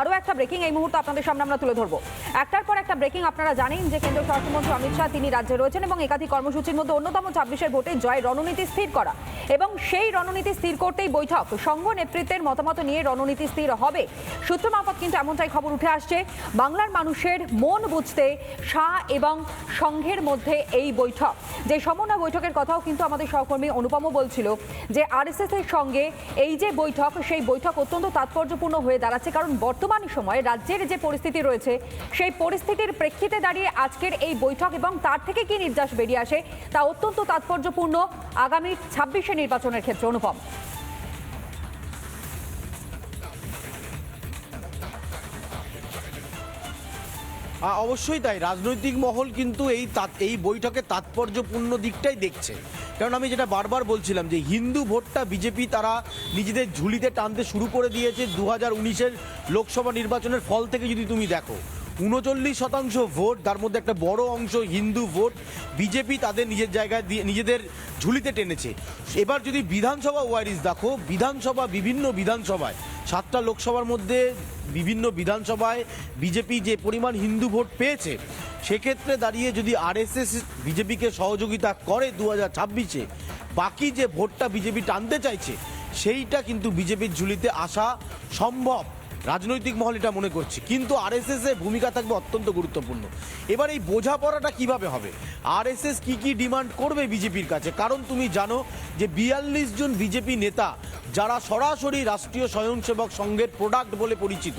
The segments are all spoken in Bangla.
আরও একটা ব্রেকিং এই মুহূর্তে আপনাদের সামনে আমরা তুলে ধরবো। একটার পর একটা ব্রেকিং আপনারা জানেন যে কেন্দ্রীয় স্বরাষ্ট্রমন্ত্রী অমিত শাহ তিনি রাজ্যে রয়েছেন এবং একাধিক কর্মসূচির মধ্যে অন্যতম ছাব্বিশের ভোটে জয় রণনীতি স্থির করা। এবং সেই রণনীতি স্থির করতেই বৈঠক। সংঘ নেতৃত্বের মতামত নিয়ে রণনীতি স্থির হবে। সূত্র মারফত কিন্তু এমনটাই খবর উঠে আসছে। বাংলার মানুষের মন বুঝতে শাহ এবং সংঘের মধ্যে এই বৈঠক। যে সমন্বয় বৈঠকের কথাও কিন্তু আমাদের সহকর্মী অনুপমও বলছিল যে আরএসএস এর সঙ্গে এই যে বৈঠক, সেই বৈঠক অত্যন্ত তাৎপর্যপূর্ণ হয়ে দাঁড়াচ্ছে। কারণ বর্তমান সময়ে রাজ্যের যে পরিস্থিতি রয়েছে, সেই পরিস্থিতির প্রেক্ষিতে দাঁড়িয়ে আজকের এই বৈঠক এবং তার থেকে কি নির্যাস বেরিয়ে আসে তা অত্যন্ত তাৎপর্যপূর্ণ আগামী ছাব্বিশে নির্বাচনের ক্ষেত্রে অনুপম অবশ্যই তাই। রাজনৈতিক মহল কিন্তু এই এই বৈঠকে তাৎপর্যপূর্ণ দিকটাই দেখছে। কারণ আমি যেটা বারবার বলছিলাম যে, হিন্দু ভোটটা বিজেপি তারা নিজেদের ঝুলিতে টানতে শুরু করে দিয়েছে দু হাজার লোকসভা নির্বাচনের ফল থেকে যদি তুমি দেখো। উনচল্লিশ শতাংশ ভোট, তার মধ্যে একটা বড় অংশ হিন্দু ভোট। বিজেপি তাদের নিজের জায়গায় দিয়ে নিজেদের ঝুলিতে টেনেছে। এবার যদি বিধানসভা ওয়ারিস দেখো, বিধানসভা, বিভিন্ন বিধানসভায়, সাতটা লোকসভার মধ্যে বিভিন্ন বিধানসভায় বিজেপি যে পরিমাণ হিন্দু ভোট পেয়েছে, সেক্ষেত্রে দাঁড়িয়ে যদি আরএসএস বিজেপিকে সহযোগিতা করে দু হাজার ছাব্বিশে, বাকি যে ভোটটা বিজেপি টানতে চাইছে, সেইটা কিন্তু বিজেপির ঝুলিতে আসা সম্ভব। রাজনৈতিক মহল এটা মনে করছে। কিন্তু আর এস এর ভূমিকা থাকবে অত্যন্ত গুরুত্বপূর্ণ। এবার এই বোঝাপড়াটা কীভাবে হবে? আর এস এস কী কী ডিমান্ড করবে বিজেপির কাছে? কারণ তুমি জানো যে বিয়াল্লিশ জন বিজেপি নেতা, যারা সরাসরি রাষ্ট্রীয় স্বয়ংসেবক সংঘের প্রোডাক্ট বলে পরিচিত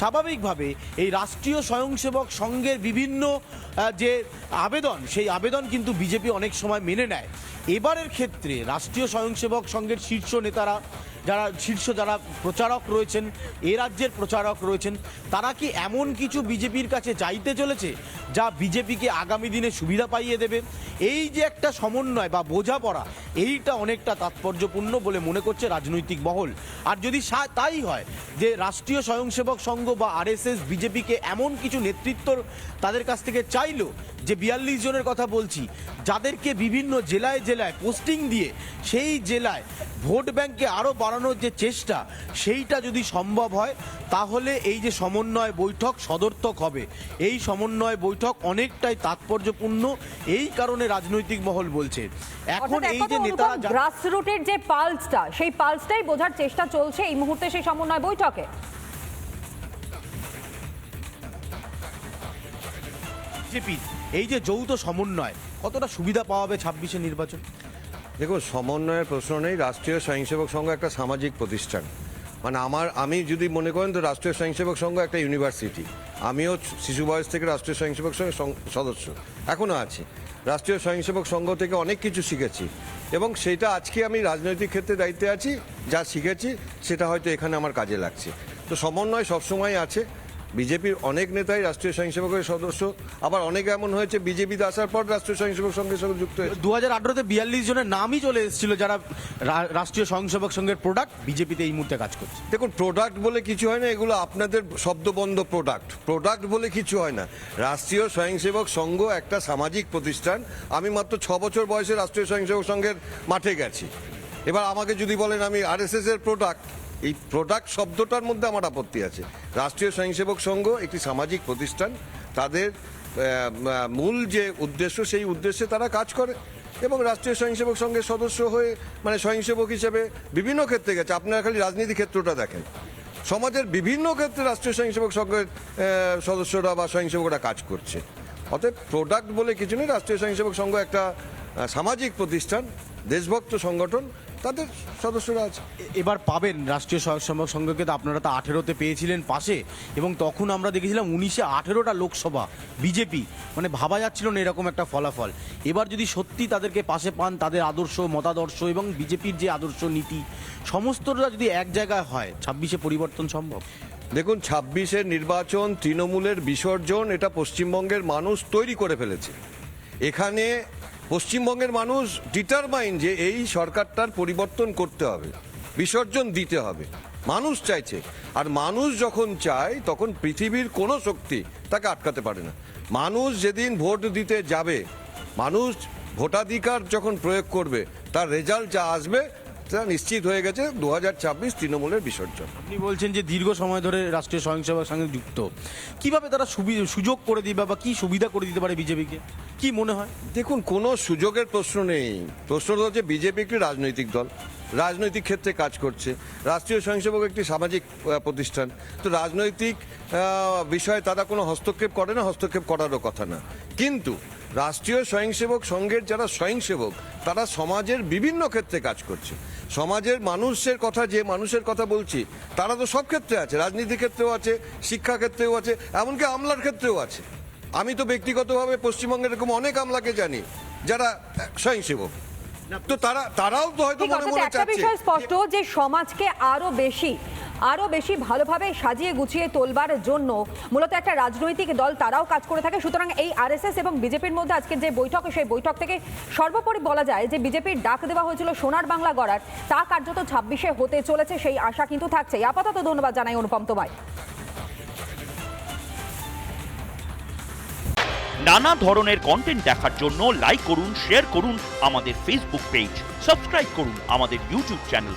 স্বাভাবিকভাবে এই রাষ্ট্রীয় স্বয়ংসেবক সংঘের বিভিন্ন যে আবেদন, সেই আবেদন কিন্তু বিজেপি অনেক সময় মেনে নেয়। এবারের ক্ষেত্রে রাষ্ট্রীয় স্বয়ংসেবক সংঘের শীর্ষ নেতারা যারা, শীর্ষ যারা প্রচারক রয়েছেন, এ রাজ্যের প্রচারক রয়েছেন, তারা কি এমন কিছু বিজেপির কাছে চাইতে চলেছে যা বিজেপিকে আগামী দিনে সুবিধা পাইয়ে দেবে? এই যে একটা সমন্বয় বা বোঝাপড়া, এইটা অনেকটা তাৎপর্যপূর্ণ বলে মনে করছে রাজনৈতিক মহল। আর যদি তাই হয় যে রাষ্ট্রীয় স্বয়ংসেবক সংঘ বা আরএসএস বিজেপিকে এমন কিছু নেতৃত্ব তাদের কাছ থেকে চাইলো যে বিয়াল্লিশ জনের কথা বলছি। যাদেরকে বিভিন্ন জেলায় জেলায় পোস্টিং দিয়ে সেই জেলায় ভোট ব্যাংকে আরও বাড়ানোর যে চেষ্টা সেইটা যদি সম্ভব হয় তাহলে এই যে সমন্বয় বৈঠক সদর্থক হবে। এই সমন্বয় বৈঠক অনেকটাই তাৎপর্যপূর্ণ। এই কারণে রাজনৈতিক মহল বলছে। এখন এই যে নেতারা গ্রাসরুটের যে পালসটা সেই পালসটাই বোঝার চেষ্টা চলছে এই মুহূর্তে সেই সমন্বয় বৈঠকে। বিজেপি এই যে যৌথ সমন্বয়, কতটা সুবিধা পাওয়া হবে ছাব্বিশে নির্বাচন? দেখুন, সমন্বয়ের প্রশ্ন নেই, রাষ্ট্রীয় স্বয়ংসেবক সংঘ একটা সামাজিক প্রতিষ্ঠান। মানে আমার, আমি যদি মনে করেন তো রাষ্ট্রীয় স্বয়ংসেবক সংঘ একটা ইউনিভার্সিটি। আমিও শিশু বয়স থেকে রাষ্ট্রীয় স্বয়ংসেবক সংঘের সং- সদস্য। এখনও আছি। রাষ্ট্রীয় স্বয়ংসেবক সংঘ থেকে অনেক কিছু শিখেছি। এবং সেটা আজকে আমি রাজনৈতিক ক্ষেত্রে দায়িত্বে আছি, যা শিখেছি, সেটা হয়তো এখানে আমার কাজে লাগছে। তো সমন্বয় সবসময় আছে। বিজেপির অনেক নেতাই রাষ্ট্রীয় স্বয়ংসেবকের সদস্য আবার অনেক এমন হয়েছে বিজেপিতে আসার পর রাষ্ট্রীয় স্বয়ংসেবক সংঘের সঙ্গে যুক্ত হয়েছে। দু হাজার আঠারোতে বিয়াল্লিশ জনের নামই চলে এসেছিল যারা রাষ্ট্রীয় স্বয়ংসেবক সংঘের প্রোডাক্ট বিজেপিতে এই মুহূর্তে কাজ করছে। দেখুন প্রোডাক্ট বলে কিছু হয় না এগুলো আপনাদের শব্দবন্ধ প্রোডাক্ট প্রোডাক্ট বলে কিছু হয় না। রাষ্ট্রীয় স্বয়ংসেবক সংঘ একটা সামাজিক প্রতিষ্ঠান আমি মাত্র ছ বছর বয়সে রাষ্ট্রীয় স্বয়ংসেবক সংঘের মাঠে গেছি। এবার আমাকে যদি বলেন আমি আরএসএস এর প্রোডাক্ট এই প্রোডাক্ট শব্দটার মধ্যে আমার আপত্তি আছে। রাষ্ট্রীয় স্বয়ংসেবক সংঘ, একটি সামাজিক প্রতিষ্ঠান, তাদের মূল যে উদ্দেশ্য, সেই উদ্দেশ্যে তারা কাজ করে এবং রাষ্ট্রীয় স্বয়ংসেবক সংঘের সদস্য হয়ে মানে স্বয়ংসেবক হিসেবে বিভিন্ন ক্ষেত্রে গেছে। আপনারা খালি রাজনীতি ক্ষেত্রটা দেখেন। সমাজের বিভিন্ন ক্ষেত্রে রাষ্ট্রীয় স্বয়ংসেবক সংঘের সদস্যরা বা স্বয়ংসেবকরা কাজ করছে। অতএব প্রোডাক্ট বলে কিছু নেই। রাষ্ট্রীয় স্বয়ংসেবক সংঘ একটা সামাজিক প্রতিষ্ঠান, দেশভক্ত সংগঠন তাদের সদস্যরা আছে। এবার পাবেন রাষ্ট্রীয় স্বয়ংসেবক সংঘকে তো আপনারা তো আঠেরোতে পেয়েছিলেন পাশে। এবং তখন আমরা দেখেছিলাম উনিশে আঠেরোটা লোকসভা বিজেপি। মানে ভাবা যাচ্ছিল না এরকম একটা ফলাফল। এবার যদি সত্যি তাদেরকে পাশে পান তাদের আদর্শ মতাদর্শ এবং বিজেপির যে আদর্শ নীতি সমস্তটা যদি এক জায়গায় হয় ছাব্বিশে পরিবর্তন সম্ভব? দেখুন ছাব্বিশের নির্বাচন তৃণমূলের বিসর্জন এটা পশ্চিমবঙ্গের মানুষ তৈরি করে ফেলেছে। এখানে পশ্চিমবঙ্গের মানুষ ডিটারমাইন যে এই সরকারটার পরিবর্তন করতে হবে, বিসর্জন দিতে হবে। মানুষ চাইছে, আর মানুষ যখন চায়, তখন পৃথিবীর কোনো শক্তি তাকে আটকাতে পারে না। মানুষ যেদিন ভোট দিতে যাবে, মানুষ ভোটাধিকার যখন প্রয়োগ করবে, তার রেজাল্ট যা আসবে যাত্রা নিশ্চিত হয়ে গেছে দু হাজার ছাব্বিশ তৃণমূলের বিসর্জন। আপনি বলছেন যে দীর্ঘ সময় ধরে রাষ্ট্রীয় স্বয়ংসেবক সঙ্গে যুক্ত। কীভাবে তারা সুযোগ করে দিবে বা কি সুবিধা করে দিতে পারে বিজেপিকে? কি মনে হয়? দেখুন কোনো সুযোগের প্রশ্ন নেই। প্রশ্নটা হচ্ছে বিজেপি একটি রাজনৈতিক দল। রাজনৈতিক ক্ষেত্রে কাজ করছে। রাষ্ট্রীয় স্বয়ংসেবক একটি সামাজিক প্রতিষ্ঠান। তো রাজনৈতিক বিষয়ে তারা কোনো হস্তক্ষেপ করে না হস্তক্ষেপ করারও কথা না। কিন্তু রাষ্ট্রীয় স্বয়ংসেবক সংঘের যারা স্বয়ংসেবক তারা সমাজের বিভিন্ন ক্ষেত্রে কাজ করছে। সমাজের মানুষের কথা যে মানুষের কথা বলছি তারা তো সব ক্ষেত্রে আছে। রাজনীতি ক্ষেত্রেও আছে শিক্ষা ক্ষেত্রেও আছে এমনকি আমলার ক্ষেত্রেও আছে। আমি তো ব্যক্তিগতভাবে পশ্চিমবঙ্গের এরকম অনেক আমলাকে জানি যারা স্বয়ংসেবক। তো তারা তারাও তো হয়তো মনে মনে চাচ্ছে। স্পষ্ট যে সমাজকে আরও বেশি আরও বেশি ভালোভাবে সাজিয়ে গুছিয়ে তোলবার জন্য মূলত একটা রাজনৈতিক দল তারাও কাজ করে থাকে। সুতরাং এই আরএসএস এবং বিজেপির মধ্যে আজকের যে বৈঠক, সেই বৈঠক থেকে সর্বোপরি বলা যায় যে বিজেপির ডাক দেওয়া হয়েছিল সোনার বাংলা গড়ার। তা কার্যত ছাব্বিশে হতে চলেছে, সেই আশা কিন্তু থাকছে আপাতত ধন্যবাদ জানাই অনুপম তোমায়। নানা ধরনের কন্টেন্ট দেখার জন্য লাইক করুন শেয়ার করুন আমাদের ফেসবুক পেজ সাবস্ক্রাইব করুন আমাদের ইউটিউব চ্যানেল